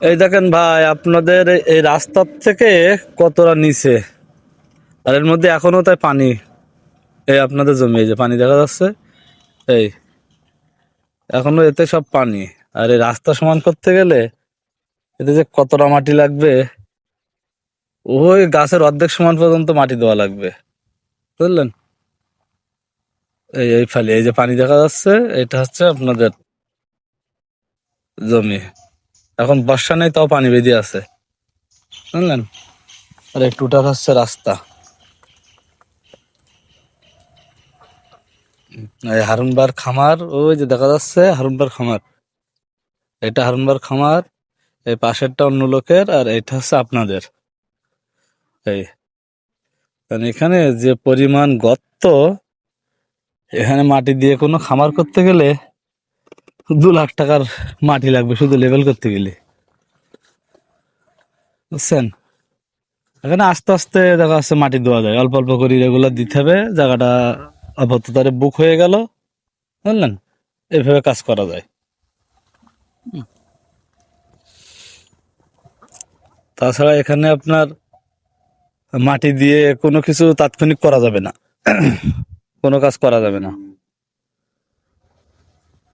এই দেখেন ভাই, আপনাদের এই- রাস্তার থেকে কতটা নিচে? আর এর মধ্যে এখনও তাই পানি। এই আপনাদের জমি, এই যে পানি দেখা যাচ্ছে, এই এখনও এতে সব পানি। আর এই রাস্তা সমান করতে গেলে এতে যে কতটা মাটি লাগবে, ওই গাছের অর্ধেক সমান পর্যন্ত মাটি দেওয়া লাগবে। বুঝলেন? এই এই ফালি, এই যে পানি দেখা যাচ্ছে, এটা হচ্ছে আপনাদের জমি। এখন বর্ষা নেই, তাও পানি বেঁধে আছে। বুঝলেন? আর একটু উঠার হচ্ছে রাস্তা। এই হারুনবার খামার, ওই যে দেখা যাচ্ছে হারুনবার খামার। এটা হারুনবার খামার, এই পাশেরটা অন্য লোকের, আর এটা হচ্ছে আপনাদের। এই, কারণ এখানে যে পরিমাণ গর্ত, এখানে মাটি দিয়ে কোনো খামার করতে গেলে দু লাখ টাকার মাটি লাগবে শুধু লেভেল করতে গেলে। বুঝছেন? এখানে আস্তে আস্তে দেখা যাচ্ছে মাটি দেওয়া যায়। অল্প অল্প করে রেগুলার দিতে হবে, জায়গাটা আপাতত বুক হয়ে গেল, বুঝলেন? এভাবে কাজ করা যায়। তাছাড়া এখানে আপনার মাটি দিয়ে কোনো কিছু তাৎক্ষণিক করা যাবে না। কোনো কাজ করা যাবে না।